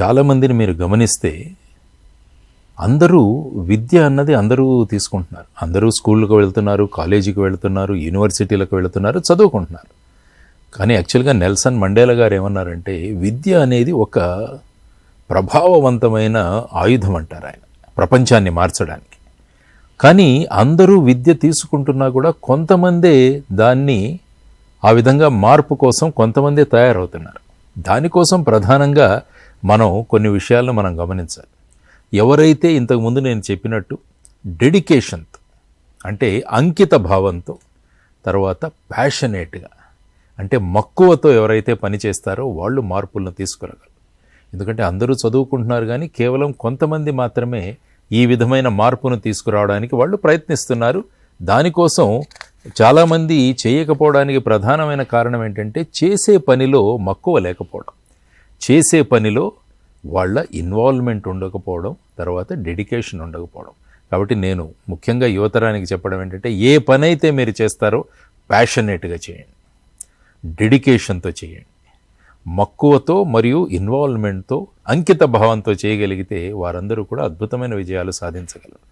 చాలామందిని మీరు గమనిస్తే అందరూ విద్య అన్నది అందరూ తీసుకుంటున్నారు. అందరూ స్కూళ్ళకు వెళ్తున్నారు కాలేజీకి వెళ్తున్నారు యూనివర్సిటీలకు వెళ్తున్నారు చదువుకుంటున్నారు. కానీ యాక్చువల్గా నెల్సన్ మండేలా గారు ఏమన్నారంటే విద్య అనేది ఒక ప్రభావవంతమైన ఆయుధం అంటారు ఆయన ప్రపంచాన్ని మార్చడానికి. కానీ అందరూ విద్య తీసుకుంటున్నా కూడా కొంతమందే దాన్ని ఆ విధంగా మార్పు కోసం కొంతమందే తయారవుతున్నారు. దానికోసం ప్రధానంగా మనం కొన్ని విషయాలను మనం గమనించాలి. ఎవరైతే ఇంతకుముందు నేను చెప్పినట్టు డెడికేషన్తో అంటే అంకిత భావంతో తర్వాత ప్యాషనేట్గా అంటే మక్కువతో ఎవరైతే పని చేస్తారో వాళ్ళు మార్పులను తీసుకురాగలరు. ఎందుకంటే అందరూ చదువుకుంటున్నారు కానీ కేవలం కొంతమంది మాత్రమే ఈ విధమైన మార్పును తీసుకురావడానికి వాళ్ళు ప్రయత్నిస్తున్నారు. దానికోసం చాలామంది చేయకపోవడానికి ప్రధానమైన కారణం ఏంటంటే చేసే పనిలో మక్కువ లేకపోవడం. చేసే పనిలో వాళ్ళ ఇన్వాల్వ్మెంట్ ఉండకపోవడం తర్వాత డెడికేషన్ ఉండకపోవడం. కాబట్టి నేను ముఖ్యంగా యువతరానికి చెప్పడం ఏంటంటే ఏ పని అయితే మీరు చేస్తారో ప్యాషనేట్గా చేయండి. డెడికేషన్తో చేయండి. మక్కువతో మరియు ఇన్వాల్వ్మెంట్తో అంకిత భావంతో చేయగలిగితే వారందరూ కూడా అద్భుతమైన విజయాలు సాధించగలరు.